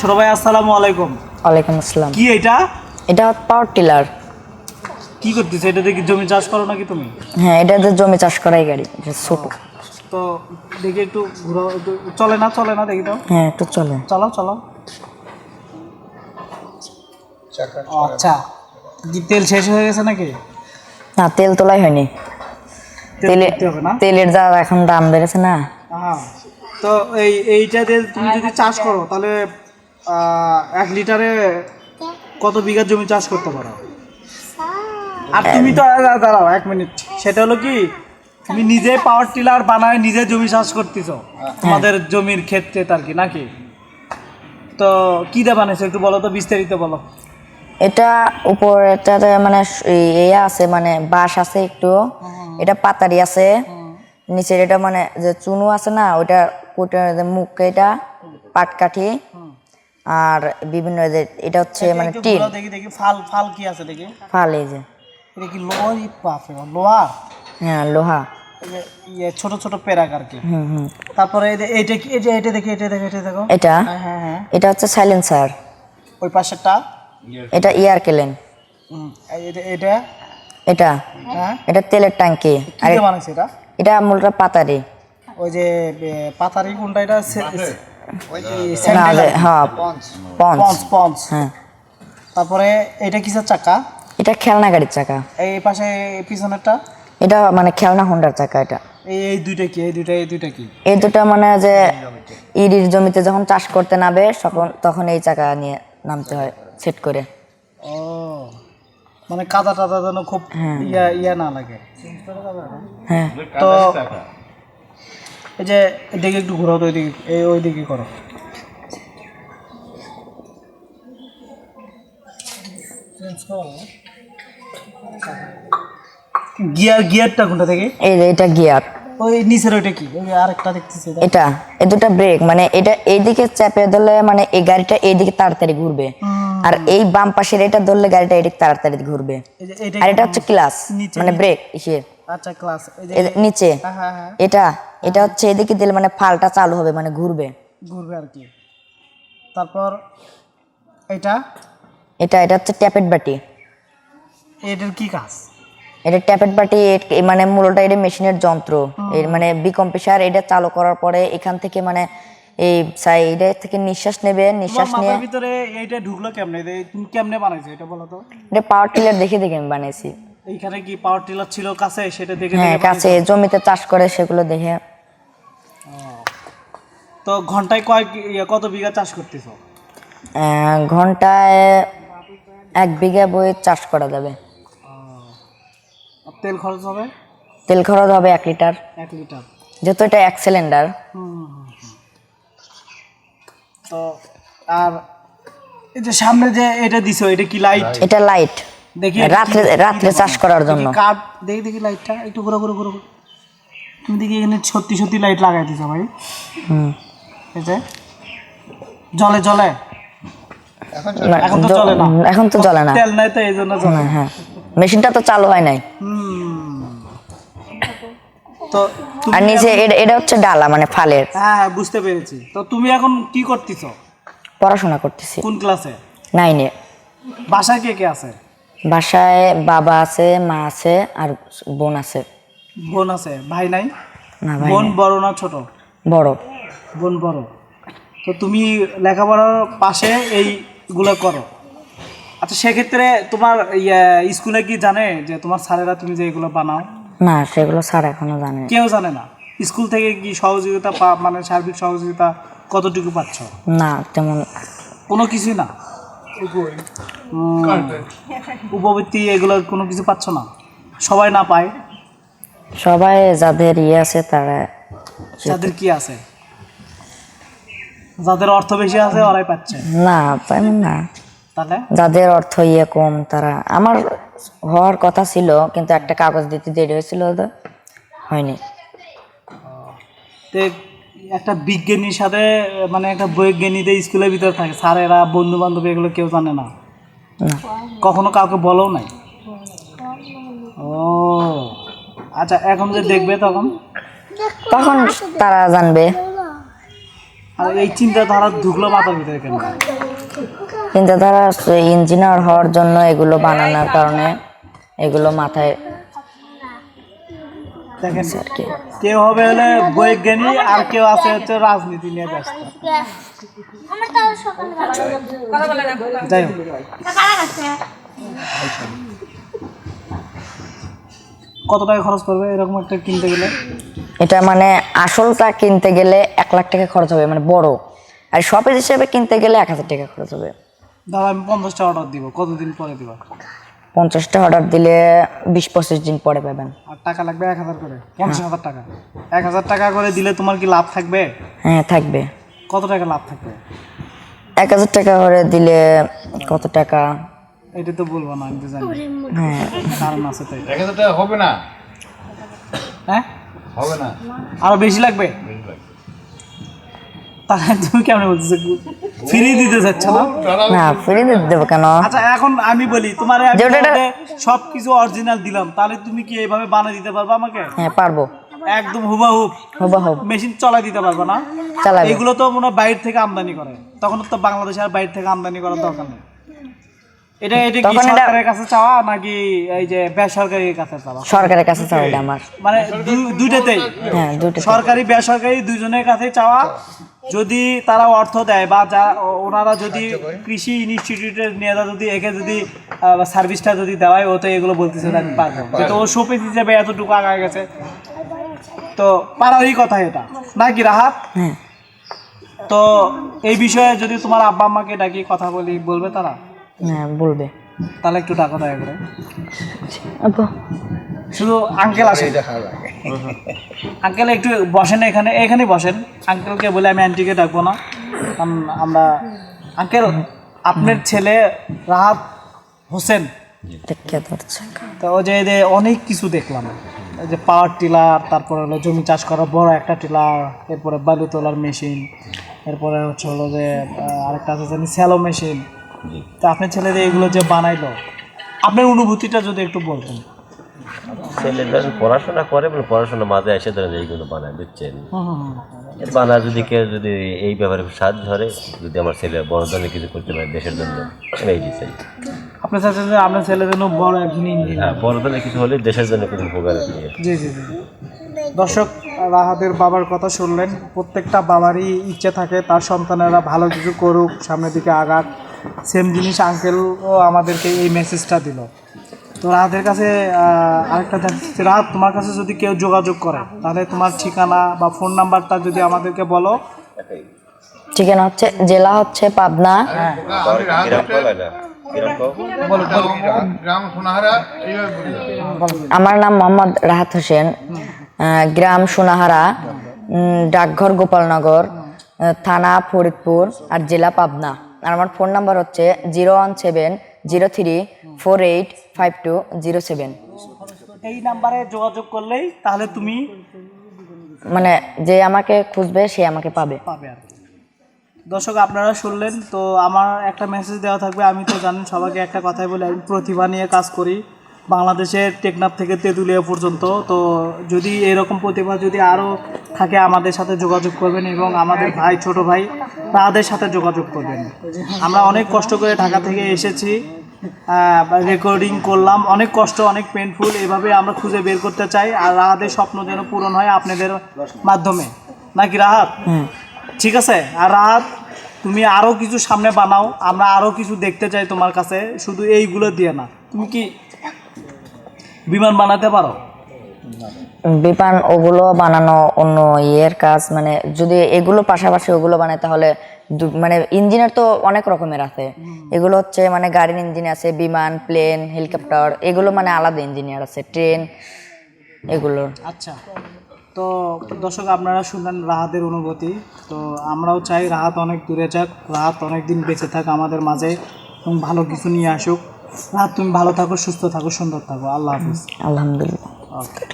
ছোট ভাই আসসালামু আলাইকুম। ওয়ালাইকুম আসসালাম। কি এটা? এটা পাওয়ার টিলার। কি করতেছে? এটা দেখি জমি চাষ করো নাকি তুমি? হ্যাঁ এটা তো জমি চাষ করাই গাড়ি এটা ছোট। তো দেখি একটু ঘুরো একটু চলে না চলে না দেখি তো। হ্যাঁ একটু চলে। চালাও চালাও আচ্ছা। কি তেল শেষ হয়ে গেছে নাকি? না তেল তোলাই হয়নি। তেলে তেলের যা এখন দাম বেড়েছে না। তো এই এইটা দিয়ে তুমি যদি চাষ করো তাহলে এক লিটারে কত বিঘা জমি চাষ করতে পারো? আর তুমি তো দাঁড়াও এক মিনিট সেটা হলো কি তুমি নিজে পাওয়ার টিলার বানায় নিজে জমি চাষ করতেছ। তোমাদের জমির ক্ষেত্রে আর কি নাকি? তো কি দিয়ে বানাইছো একটু বলো তো বিস্তারিত বলো। এটা উপরেটাতে মানে ইয়ে আছে মানে বাঁশ আছে একটু। এটা পাতারি আছে। নিচের এটা মানে যে চুনু আছে না ওইটা মুখ এটা পাটকাঠি। আর বিভিন্ন যে এটা হচ্ছে মানে টিন। দেখি দেখি ফাল ফাল কি আছে দেখি? ফাল এই যে। এটা কি লোহার পাফে লোহা? হ্যাঁ লোহা। এই ইয়ে ছোট ছোট পেরাক আর কি। হুম হুম। তারপরে এই যে এইটা কি এই যে এটা দেখি এটা দেখো এটা দেখো। এটা? হ্যাঁ হ্যাঁ হ্যাঁ। এটা হচ্ছে সাইলেন্সার। ওই পাশেরটা? এটা ইয়ার কেলেন। হুম, এটা এটা এটা? হ্যাঁ। এটা তেলের ট্যাঙ্কি আর এটা? এটা মূলটা পাতারি। ওই যে পাতারি কোনটা? এটা হ্যাঁ পঞ্চ পঞ্চ পঞ্চ হ্যাঁ তারপরে এটা কিসের চাকা? এটা খেলনা গাড়ির চাকা। এই পাশে পিছনেরটা? এটা মানে খেলনা হোন্ডার চাকা এটা। এই এই দুইটা কি? এই দুইটা এই দুইটা কি? এই দুটো মানে যে ইরির জমিতে যখন চাষ করতে নামে তখন তখন এই চাকা নিয়ে নামতে হয় সেট করে। ও মানে কাদা টাদা যেন খুব হ্যাঁ। ইয়া ইয়া না লাগে। হ্যাঁ। তো এই যে এদিকে একটু ঘোরাও তো ওইদিকে এই ওইদিকে করো। গিয়ার গিয়ারটা কোনটা থেকে? এই যে এটা গিয়ার। ওই নিচের ওইটা কি? ওই আরেকটা দেখতেছি এটা। এই দুটা ব্রেক মানে এটা এইদিকে চাপে ধরলে মানে এই গাড়িটা এইদিকে তাড়াতাড়ি ঘুরবে। আর এই বাম পাশের এটা ধরলে গাড়িটা এদিকে তাড়াতাড়ি ঘুরবে। এই যে এইটা আর এটা হচ্ছে ক্লাস মানে ব্রেক ইসের আচ্ছা ক্লাস নিচে। হ্যাঁ হ্যাঁ হ্যাঁ। এটা এটা হচ্ছে এদিকে দিলে মানে ফালটা চালু হবে মানে ঘুরবে। ঘুরবে আর কি। তারপর এটা? এটা এটা হচ্ছে ট্যাপেট বাটি। এটার কি কাজ? এটা ট্যাপেট বাটি মানে মূলটা এটা মেশিনের যন্ত্র। এর মানে বিকম্পেসার এটা চালু করার পরে এখান থেকে মানে এই সাইডে থেকে নিঃশ্বাস নেবে নিঃশ্বাস নিয়ে মাথার ভিতরে এইটা ঢুকলো কেমনে? তুমি কেমনে বানাইছো এটা বলো তো? এটা পাওয়ার টিলার দেখে দেখে আমি বানাইছি। এইখানে কি পাওয়ার টিলার ছিল কাছে সেটা দেখে হ্যাঁ কাছে জমিতে চাষ করে সেগুলো দেখে। তো ঘন্টায় কয় ইয়ে, কত বিঘা চাষ করতেছো? ঘন্টায় এক বিঘা বই চাষ করা যাবে। তেল খরচ হবে? তেল খরচ হবে এক লিটার। এক লিটার। যেহেতু এটা এক সিলিন্ডার তো আর এই যে সামনে যে এটা দিছো এটা কি লাইট এটা লাইট দেখি রাত্রে রাত্রে চাষ করার জন্য। কাঠ। দেখি দেখি লাইটটা একটু ঘুরো ঘুরো ঘুরো তুমি দেখি এখানে সত্যি সত্যি লাইট লাগাই দিছো ভাই। হুম। এই যে জলে জলে। এখন তো চলে না। এখন তো চলে না। তেল নাই তো এই জন্য জলে হ্যাঁ, হ্যাঁ। মেশিনটা তো চালু হয় নাই। তো আর নিচে এটা- এটা হচ্ছে ডালা মানে ফালের। হ্যাঁ হ্যাঁ বুঝতে পেরেছি। তো তুমি এখন কি করতেছো? পড়াশোনা করতেছি। কোন ক্লাসে নাইনে বাসায় কে কে আছে? বাসায় বাবা আছে মা আছে আর বোন আছে। বোন আছে ভাই নাই? না ভাই বোন বড় না ছোট? বড়। বোন বড়। তো তুমি লেখাপড়ার পাশে এইগুলো করো। আচ্ছা সেক্ষেত্রে তোমার ইয়ে, স্কুলে কি জানে যে তোমার স্যারেরা তুমি যে এগুলো বানাও? না সেগুলো স্যার এখনও জানে কেউ জানে না। স্কুল থেকে কি সহযোগিতা পা মানে সার্বিক সহযোগিতা কতটুকু পাচ্ছ? না তেমন কোনো কিছুই না? উপবৃত্তি এগুলো কোনো কিছু পাচ্ছ না? সবাই না পায়? সবাই যাদের ইয়ে আছে তারা যাদের কি আছে? যাদের অর্থ বেশি আছে ওরাই পাচ্ছে। না তেমন না। তাহলে? যাদের অর্থ ইয়ে কম তারা আমার হওয়ার কথা ছিল কিন্তু একটা কাগজ দিতে দেরি হয়েছিল তো হয়নি। একটা বিজ্ঞানীর সাথে মানে একটা বৈজ্ঞানিকদের স্কুলের ভিতরে থাকে। স্যারেরা বন্ধু বান্ধব এগুলো কেউ জানে না। না। কখনো কাউকে বলেও নাই? ও। আচ্ছা এখন যে দেখবে তখন? তখন তারা জানবে। আর এই চিন্তাধারা ঢুকলো মাথার ভিতরে কেন? চিন্তাধারা ইঞ্জিনিয়ার হওয়ার জন্য এগুলো বানানোর কারণে এগুলো মাথায় দেখেন কেউ হবে হলে বৈজ্ঞানিক আর কেউ আছে হচ্ছে রাজনীতি নিয়ে ব্যস্ত। যাই হোক। কত টাকা খরচ করবে এরকম একটা কিনতে গেলে? এটা মানে আসলটা কিনতে গেলে এক লাখ টাকা খরচ হবে মানে বড়। আর শপের হিসেবে কিনতে গেলে এক হাজার টাকা খরচ হবে। দাদা আমি পঞ্চাশটা অর্ডার দিব কতদিন পরে দিব? পঞ্চাশটা অর্ডার দিলে বিশ পঁচিশ দিন পরে পাবেন। আর টাকা লাগবে এক হাজার করে? পঞ্চাশ হাজার টাকা। এক হাজার টাকা করে দিলে তোমার কি লাভ থাকবে? হ্যাঁ থাকবে। কত টাকা লাভ থাকবে? এক হাজার টাকা করে দিলে কত টাকা? এটা তো বলব না আমি তো জানি। হ্যাঁ কারণ আছে তাই। এক হাজার টাকা হবে না? হ্যাঁ? হবে না? আরও বেশি লাগবে? তাহলে তুমি কেমন বলতেছো? ফ্রি দিতে চাচ্ছ না? না ফ্রি দিতে দেবো কেন? আচ্ছা এখন আমি বলি তোমার সব কিছু অরিজিনাল দিলাম তাহলে তুমি কি এইভাবে বানিয়ে দিতে পারবে আমাকে? হ্যাঁ পারব। একদম হুবাহুব হুবাহুব মেশিন চলাই দিতে পারবে না? চালাবে এগুলো তো মনে হয় বাইরে থেকে আমদানি করে। তখন তো বাংলাদেশে আর বাইরে থেকে আমদানি করার দরকার নেই। এটা এটা কি সরকারের কাছে চাওয়া নাকি এই যে বেসরকারির কাছে চাওয়া? সরকারের কাছে চাও এটা আমার। মানে দুইটাতেই? হ্যাঁ দুটো সরকারি বেসরকারি দুইজনের কাছে চাওয়া। যদি তারা অর্থ দেয় বা যা ওনারা যদি কৃষি ইনস্টিটিউটের নিয়ে যদি একে যদি সার্ভিসটা যদি দেওয়ায় ও তো এগুলো বলতেছে আমি পারব। কিন্তু ও শোপিস হিসেবে এতটুকু আগায় গেছে। তো পারারই কথা এটা। নাকি রাহাত? হ্যাঁ। তো এই বিষয়ে যদি তোমার আব্বা আম্মাকে ডাকি কথা বলি বলবে তারা? হ্যাঁ বলবে। তাহলে একটু টাকা দয়া করে। আপু শুধু আঙ্কেল আসে আঙ্কেল একটু বসেন এখানে এখানেই বসেন। আঙ্কেলকে বলে আমি আন্টিকে ডাকবো না। কারণ আমরা আঙ্কেল আপনার ছেলে রাহাত হোসেন। তো ও যে এই যে অনেক কিছু দেখলাম। যে পাওয়ার টিলার তারপরে হলো জমি চাষ করা বড় একটা টিলার এরপরে বালু তোলার মেশিন এরপরে হচ্ছে হলো যে আরেকটা আছে জানি স্যালো মেশিন তো আপনার ছেলেদের এগুলো যে বানাইলো আপনার অনুভূতিটা যদি একটু বলতেন। ছেলে ধরেন পড়াশোনা করে বলে পড়াশোনা মাঝে এসে ধরেন এইগুলো বানায় বুঝছেন। এর বানা যদি কেউ যদি এই ব্যাপারে সাহায্য ধরে যদি আমার ছেলে বড় ধরনের কিছু করতে পারে দেশের জন্য আমি এই চাই আপনি চাচ্ছেন যে আপনার ছেলের জন্য বড় একজন হ্যাঁ বড় ধরনের কিছু হলে দেশের জন্য কিছু উপকার জি জি জি। দর্শক রাহাতের বাবার কথা শুনলেন। প্রত্যেকটা বাবারই ইচ্ছে থাকে তার সন্তানেরা ভালো কিছু করুক সামনের দিকে আগাক। সেম জিনিস আঙ্কেলও আমাদেরকে এই মেসেজটা দিল। তো রাহাতের কাছে আরেকটা রাহাত তোমার কাছে যদি কেউ যোগাযোগ করে তাহলে তোমার ঠিকানা বা ফোন নাম্বারটা যদি আমাদেরকে বলো। ঠিকানা হচ্ছে জেলা হচ্ছে পাবনা। হ্যাঁ। আমার নাম মোহাম্মদ রাহাত হোসেন। গ্রাম সোনাহারা ডাকঘর গোপালনগর থানা ফরিদপুর আর জেলা পাবনা। আর আমার ফোন নাম্বার হচ্ছে zero one seven zero three four eight five two zero seven. এই নাম্বারে যোগাযোগ করলেই তাহলে তুমি মানে যে আমাকে খুঁজবে সে আমাকে পাবে। পাবে আর দর্শক আপনারা শুনলেন তো আমার একটা মেসেজ দেওয়া থাকবে আমি তো জানেন সবাইকে একটা কথাই বলি আমি প্রতিভা নিয়ে কাজ করি। বাংলাদেশের টেকনাফ থেকে তেঁতুলিয়া পর্যন্ত। তো যদি এরকম প্রতিভা যদি আরও থাকে আমাদের সাথে যোগাযোগ করবেন এবং আমাদের ভাই ছোট ভাই তাদের সাথে যোগাযোগ করবেন। আমরা অনেক কষ্ট করে ঢাকা থেকে এসেছি রেকর্ডিং করলাম। অনেক কষ্ট অনেক পেনফুল এভাবে আমরা খুঁজে বের করতে চাই। আর রাহাতের স্বপ্ন যেন পূরণ হয় আপনাদের মাধ্যমে। নাকি রাহাত? ঠিক আছে? আর রাত তুমি আরও কিছু সামনে বানাও। আমরা আরও কিছু দেখতে চাই তোমার কাছে। শুধু এইগুলো দিয়ে না। তুমি কি বিমান বানাতে পারো? বিমান ওগুলো বানানো অন্য ইয়ের কাজ মানে যদি এগুলো পাশাপাশি ওগুলো বানায় তাহলে মানে ইঞ্জিনিয়ার তো অনেক রকমের আছে। এগুলো হচ্ছে মানে গাড়ির ইঞ্জিন আছে বিমান প্লেন হেলিকপ্টার এগুলো মানে আলাদা ইঞ্জিনিয়ার আছে ট্রেন এগুলো। আচ্ছা তো দর্শক আপনারা শুনলেন রাহাতের অনুভূতি। তো আমরাও চাই রাহাত অনেক দূরে যাক রাহাত অনেক দিন বেঁচে থাক আমাদের মাঝে এবং ভালো কিছু নিয়ে আসুক। রাহাত তুমি ভালো থাকো সুস্থ থাকো সুন্দর থাকো। আল্লাহ হাফিজ। আলহামদুলিল্লাহ। ওকে